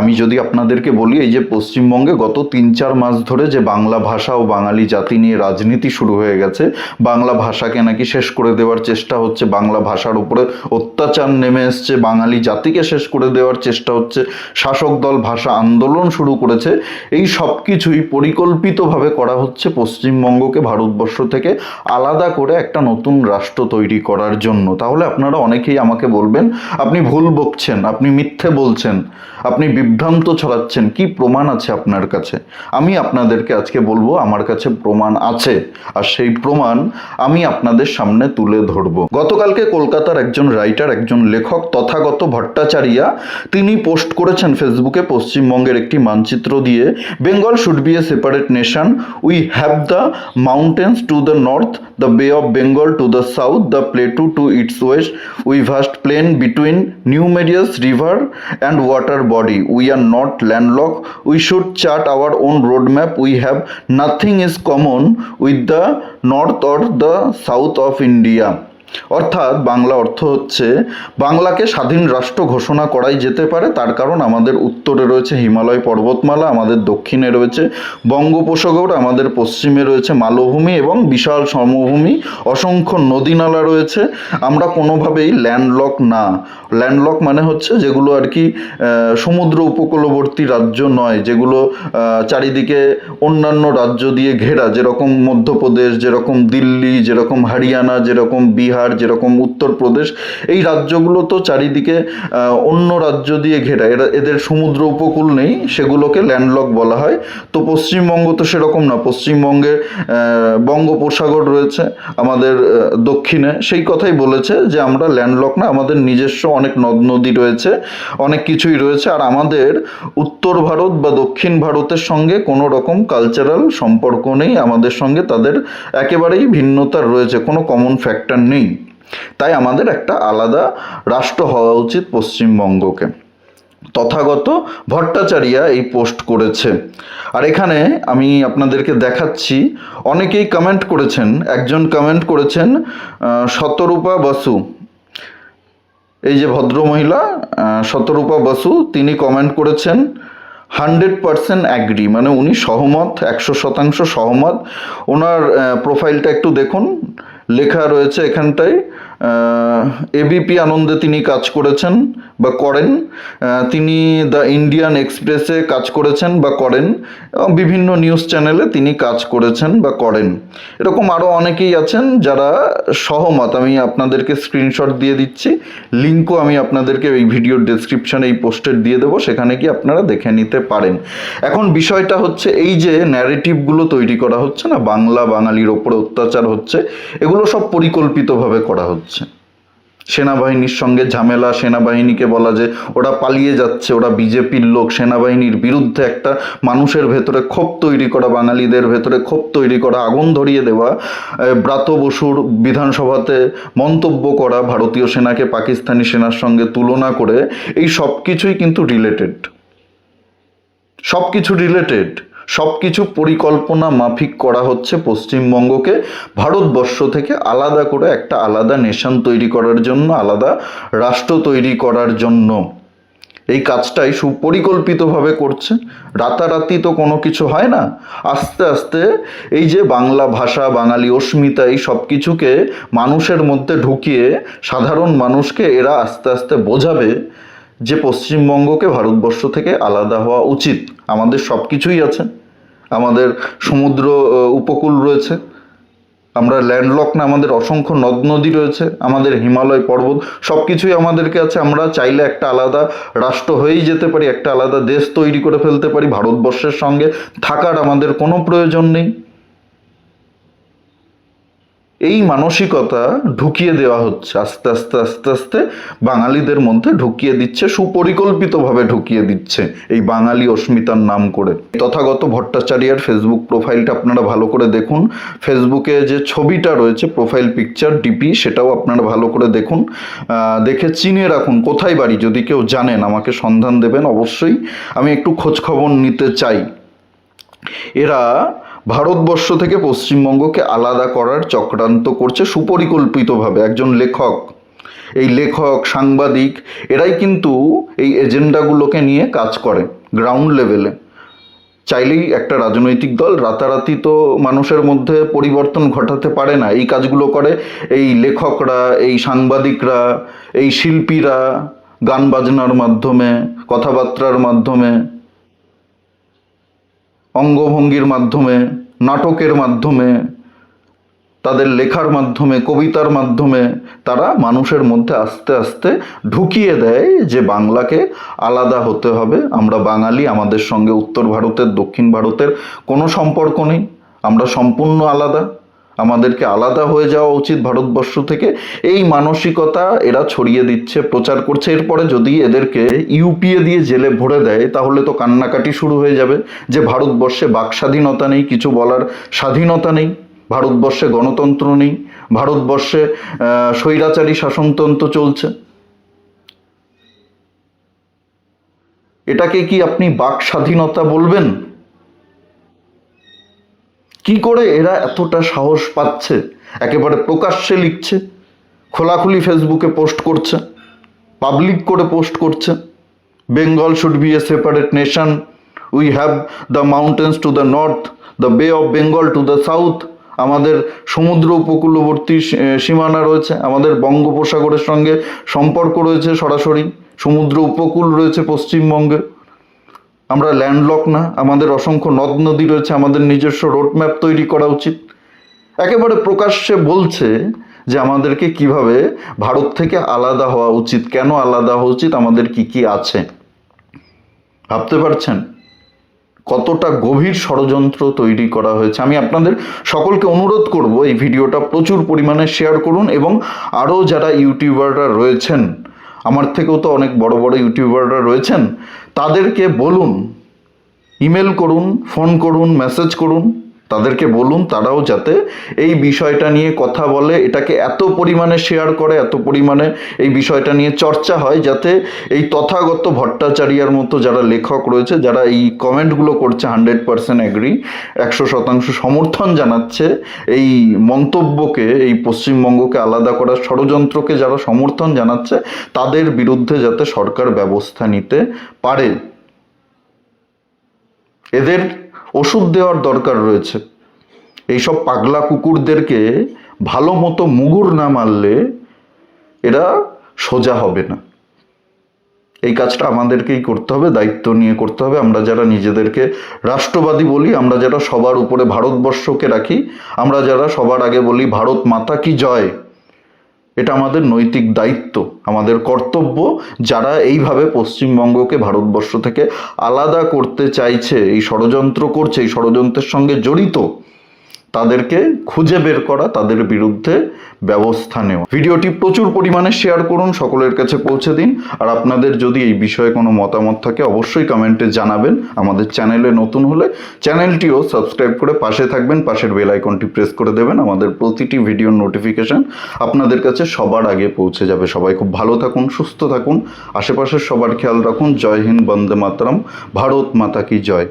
আমি যদি আপনাদেরকে বলি, এই যে পশ্চিমবঙ্গে গত তিন চার মাস ধরে যে বাংলা ভাষা ও বাঙালি জাতি নিয়ে রাজনীতি শুরু হয়ে গেছে, বাংলা ভাষাকে নাকি শেষ করে দেওয়ার চেষ্টা হচ্ছে, বাংলা ভাষার উপরে অত্যাচার নেমে এসছে, বাঙালি জাতিকে শেষ করে দেওয়ার চেষ্টা হচ্ছে, শাসক দল ভাষা আন্দোলন শুরু করেছে, এই সব কিছুই পরিকল্পিতভাবে করা হচ্ছে পশ্চিমবঙ্গকে ভারতবর্ষ থেকে আলাদা করে একটা নতুন রাষ্ট্র তৈরি করার জন্য। তাহলে আপনারা অনেকেই আমাকে বলবেন, আপনি ভুল বকছেন, আপনি মিথ্যে বলছেন, আপনি বিভ্রান্ত ছড়াচ্ছেন। কি প্রমাণ আছে আপনার কাছে? আমি আপনাদেরকে আজকে বলব, আমার কাছে প্রমাণ আছে। আর সেই প্রমাণ আমি আপনাদের সামনে তুলে ধরবো। গতকালকে কলকাতার একজন রাইটার, একজন লেখক, তথাগত ভট্টাচারিয়া, তিনি পোস্ট করেছেন ফেসবুকে পশ্চিমবঙ্গের একটি মানচিত্র দিয়ে Bengal should be a separate nation we have the mountains to the north the Bay of Bengal to the south the plateau to its west we vast plain between numerous river and water body. We are not landlocked. We should chart our own roadmap. We have nothing is common with the north or the south of India. অর্থাৎ বাংলা অর্থ হচ্ছে বাংলাকে স্বাধীন রাষ্ট্র ঘোষণা করাই যেতে পারে, তার কারণ আমাদের উত্তরে রয়েছে হিমালয় পর্বতমালা, আমাদের দক্ষিণে রয়েছে বঙ্গোপসাগর, আমাদের পশ্চিমে রয়েছে মালভূমি এবং বিশাল সমভূমি, অসংখ্য নদীনালা রয়েছে। আমরা কোনোভাবেই ল্যান্ডলক না। ল্যান্ডলক মানে হচ্ছে যেগুলো আর কি সমুদ্র উপকূলবর্তী রাজ্য নয়, যেগুলো চারিদিকে অন্যান্য রাজ্য দিয়ে ঘেরা, যেরকম মধ্যপ্রদেশ, যেরকম দিল্লি, যেরকম হরিয়ানা, যেরকম বিহার যেরকম উত্তরপ্রদেশ এই রাজ্যগুলো তো চারিদিকে অন্য রাজ্য দিয়ে ঘেরা। এরা, এদের সমুদ্র উপকূল নেই, সেগুলোকে ল্যান্ডলক বলা হয়। তো পশ্চিমবঙ্গ তো সেরকম না। পশ্চিমবঙ্গে বঙ্গোপসাগর রয়েছে, আমাদের দক্ষিণে। সেই কথাই বলেছে যে আমরা ল্যান্ডলক না, আমাদের নিজস্ব অনেক নদ নদী রয়েছে, অনেক কিছুই রয়েছে। আর আমাদের উত্তর ভারত বা দক্ষিণ ভারতের সঙ্গে কোনো রকম কালচারাল সম্পর্ক নেই। আমাদের সঙ্গে তাদের একেবারেই ভিন্নতা রয়েছে, কোনো কমন ফ্যাক্টর নেই। তাই আমাদের একটা আলাদা রাষ্ট্র হওয়া উচিত পশ্চিমবঙ্গকে। তথাগত ভট্টাচারিয়া এই পোস্ট করেছে। আর এখানে আমি আপনাদেরকে দেখাচ্ছি, অনেকেই কমেন্ট করেছেন। একজন কমেন্ট করেছেন শতরূপা বসু। এই যে ভদ্রমহিলা শতরূপা বসু, তিনি কমেন্ট করেছেন, হান্ড্রেড পারসেন্ট অ্যাগ্রি মানে উনি সহমত, একশো শতাংশ সহমত। ওনার প্রোফাইলটা একটু দেখুন। লেখা রয়েছে এখানটায়। এবিপি আনন্দে তিনি কাজ করেছেন বা করেন। তিনি দ্য ইন্ডিয়ান এক্সপ্রেসে কাজ করেছেন বা করেন। এবং বিভিন্ন নিউজ চ্যানেলে তিনি কাজ করেছেন বা করেন। এরকম আরও অনেকেই আছেন যারা সহমত। আমি আপনাদেরকে স্ক্রিনশট দিয়ে দিচ্ছি। লিঙ্কও আমি আপনাদেরকে এই ভিডিওর ডেসক্রিপশানে এই পোস্টের দিয়ে দেবো। সেখানে কি আপনারা দেখে নিতে পারেন। এখন বিষয়টা হচ্ছে এই যে ন্যারেটিভগুলো তৈরি করা হচ্ছে না, বাংলা বাঙালির ওপরে অত্যাচার হচ্ছে, এগুলো সব পরিকল্পিতভাবে করা হচ্ছে। সেনাবাহিনীর সঙ্গে ঝামেলা, সেনাবাহিনীকে বলা যে ওরা পালিয়ে যাচ্ছে, ওরা বিজেপির লোক। সেনাবাহিনীর বিরুদ্ধে একটা মানুষের ভেতরে ক্ষোভ তৈরি করা, বাঙালিদের ভেতরে ক্ষোভ তৈরি করা, আগুন ধরিয়ে দেওয়া ব্রাত বসুর বিধানসভাতে মন্তব্য করা, ভারতীয় সেনাকে পাকিস্তানি সেনার সঙ্গে তুলনা করে, এই সব কিছুই কিন্তু রিলেটেড সব কিছু রিলেটেড সব কিছু পরিকল্পনা মাফিক করা হচ্ছে পশ্চিমবঙ্গকে। ভারতবর্ষ থেকে আলাদা করে একটা আলাদা নেশন তৈরি করার জন্য, আলাদা রাষ্ট্র তৈরি করার জন্য। এই কাজটাই সুপরিকল্পিতভাবে করছে। রাতারাতি তো কোনো কিছু হয় না। আস্তে আস্তে এই যে বাংলা ভাষা, বাঙালি অস্মিতা, এই সব কিছুকে মানুষের মধ্যে ঢুকিয়ে সাধারণ মানুষকে এরা আস্তে আস্তে বোঝাবে যে পশ্চিমবঙ্গকে ভারতবর্ষ থেকে আলাদা হওয়া উচিত। আমাদের সব কিছুই আছে। আমাদের সমুদ্র উপকূল রয়েছে। আমরা ল্যান্ডলক না, আমাদের অসংখ্য নদ, নদী রয়েছে, আমাদের হিমালয় পর্বত সব কিছুই আমাদেরকে আছে। আমরা চাইলে একটা আলাদা রাষ্ট্র হয়েই যেতে পারি, একটা আলাদা দেশ তৈরি করে ফেলতে পারি, ভারতবর্ষের সঙ্গে। থাকার আমাদের কোনো প্রয়োজন নেই। এই মানসিকতা ঢুকিয়ে দেওয়া হচ্ছে, আস্তে আস্তে আস্তে আস্তে বাঙালিদের মধ্যে ঢুকিয়ে দিচ্ছে, সুপরিকল্পিতভাবে ঢুকিয়ে দিচ্ছে এই বাঙালি অস্মিতার নাম করে। তথাগত ভট্টাচার্যার ফেসবুক প্রোফাইলটা আপনারা ভালো করে দেখুন। ফেসবুকে যে ছবিটা রয়েছে প্রোফাইল পিকচার ডিপি সেটাও আপনারা ভালো করে দেখুন। দেখে চিনে রাখুন, কোথায় বাড়ি? যদি কেউ জানেন, আমাকে সন্ধান দেবেন অবশ্যই। আমি একটু খোঁজ খবর নিতে চাই। এরা ভারতবর্ষ থেকে পশ্চিমবঙ্গকে আলাদা করার চক্রান্ত করছে সুপরিকল্পিতভাবে একজন লেখক। এই লেখক, সাংবাদিক, এরাই কিন্তু এই এজেন্ডাগুলোকে নিয়ে কাজ করে গ্রাউন্ড লেভেলে চাইলেই একটা রাজনৈতিক দল রাতারাতি তো মানুষের মধ্যে পরিবর্তন ঘটাতে পারে না। এই কাজগুলো করে এই লেখকরা, এই সাংবাদিকরা, এই শিল্পীরা গান বাজনার মাধ্যমে, কথাবার্তার মাধ্যমে, অঙ্গভঙ্গির মাধ্যমে নাটকের মাধ্যমে, তাদের লেখার মাধ্যমে, কবিতার মাধ্যমে তারা মানুষের মধ্যে আস্তে আস্তে ঢুকিয়ে দেয় যে বাংলাকে আলাদা হতে হবে। আমরা বাঙালি, আমাদের সঙ্গে উত্তর ভারতের, দক্ষিণ ভারতের কোনো সম্পর্ক নেই। আমরা সম্পূর্ণ আলাদা। আমাদেরকে আলাদা হয়ে যাওয়া উচিত ভারতবর্ষ থেকে। এই মানসিকতা এরা ছড়িয়ে দিচ্ছে, প্রচার করছে। এরপরে যদি এদেরকে ইউপিএ দিয়ে জেলে ভরে দেয়, তাহলে তো কান্নাকাটি শুরু হয়ে যাবে যে ভারতবর্ষে বাক স্বাধীনতা নেই, কিছু বলার স্বাধীনতা নেই, ভারতবর্ষে গণতন্ত্র নেই, ভারতবর্ষে স্বৈরাচারী শাসনতন্ত্র চলছে। এটাকে কি আপনি বাক স্বাধীনতা বলবেন? কি করে এরা এতটা সাহস পাচ্ছে? একেবারে প্রকাশ্যে লিখছে, খোলাখুলি ফেসবুকে পোস্ট করছে পাবলিক করে পোস্ট করছে। Bengal should be a separate nation we have the mountains to the north the Bay of Bengal to the south আমাদের সমুদ্র উপকূলবর্তী সীমানা রয়েছে, আমাদের বঙ্গোপসাগরের সঙ্গে সম্পর্ক রয়েছে সরাসরি। সমুদ্র উপকূল রয়েছে পশ্চিমবঙ্গে। আমরা ল্যান্ডলক না, আমাদের অসংখ্য নদ নদী রয়েছে, আমাদের নিজস্ব রোডম্যাপ তৈরি করা উচিত। একেবারে প্রকাশ্যে বলছে যে আমাদেরকে কীভাবে ভারত থেকে আলাদা হওয়া উচিত, কেন আলাদা হওয়া উচিত, আমাদের কি কি আছে। ভাবতে পারছেন? কতটা গভীর ষড়যন্ত্র তৈরি করা হয়েছে। আমি আপনাদের সকলকে অনুরোধ করব এই ভিডিওটা প্রচুর পরিমাণে শেয়ার করুন এবং আরও যারা ইউটিউবাররা রয়েছেন আমার থেকেও তো অনেক বড় বড় ইউটিউবাররা রয়েছেন, তাদেরকে বলুন, ইমেল করুন, ফোন করুন, মেসেজ করুন। তাদেরকে বলুন, তারাও যাতে এই বিষয়টা নিয়ে কথা বলে, এটাকে এত পরিমাণে শেয়ার করে, এত পরিমাণে এই বিষয়টা নিয়ে চর্চা হয়, যাতে এই তথাগত ভট্টাচার্যার মতো যারা লেখক রয়েছে, যারা এই কমেন্টগুলো করছে হান্ড্রেড পার্সেন্ট অ্যাগ্রি একশো শতাংশ সমর্থন জানাচ্ছে, এই মন্তব্যকে, এই পশ্চিমবঙ্গকে আলাদা করার ষড়যন্ত্রকে যারা সমর্থন জানাচ্ছে, তাদের বিরুদ্ধে যাতে সরকার ব্যবস্থা নিতে পারে। এদের ওষুধ দেওয়ার দরকার রয়েছে। এইসব পাগলা কুকুরদেরকে ভালো মতো মুগুর না মারলে এরা সোজা হবে না। এই কাজটা আমাদেরকেই করতে হবে, দায়িত্ব নিয়ে করতে হবে। আমরা যারা নিজেদেরকে রাষ্ট্রবাদী বলি, আমরা যারা সবার উপরে ভারতবর্ষকে রাখি, আমরা যারা সবার আগে বলি, ভারত মাতা কি জয়? এটা আমাদের নৈতিক দায়িত্ব, আমাদের কর্তব্য যারা এইভাবে পশ্চিমবঙ্গকে ভারতবর্ষ থেকে আলাদা করতে চাইছে, এই ষড়যন্ত্র করছে, এই ষড়যন্ত্রের সঙ্গে জড়িত। তাদেরকে খুঁজে বের করা, তাদের বিরুদ্ধে ব্যবস্থা নেওয়া। ভিডিওটি প্রচুর পরিমাণে শেয়ার করুন, সকলের কাছে পৌঁছে দিন। আর আপনাদের যদি এই বিষয়ে কোনো মতামত থাকে, অবশ্যই কমেন্টে জানাবেন। আমাদের চ্যানেলে নতুন হলে চ্যানেলটিও সাবস্ক্রাইব করে পাশে থাকবেন, পাশের বেল আইকনটি প্রেস করে দেবেন। আমাদের প্রতিটি ভিডিওর নোটিফিকেশন আপনাদের কাছে সবার আগে পৌঁছে যাবে। সবাই খুব ভালো থাকুন, সুস্থ থাকুন। আশেপাশের সবার খেয়াল রাখুন। জয় হিন্দ, বন্দে মাতরম। ভারত মাতা কি জয়।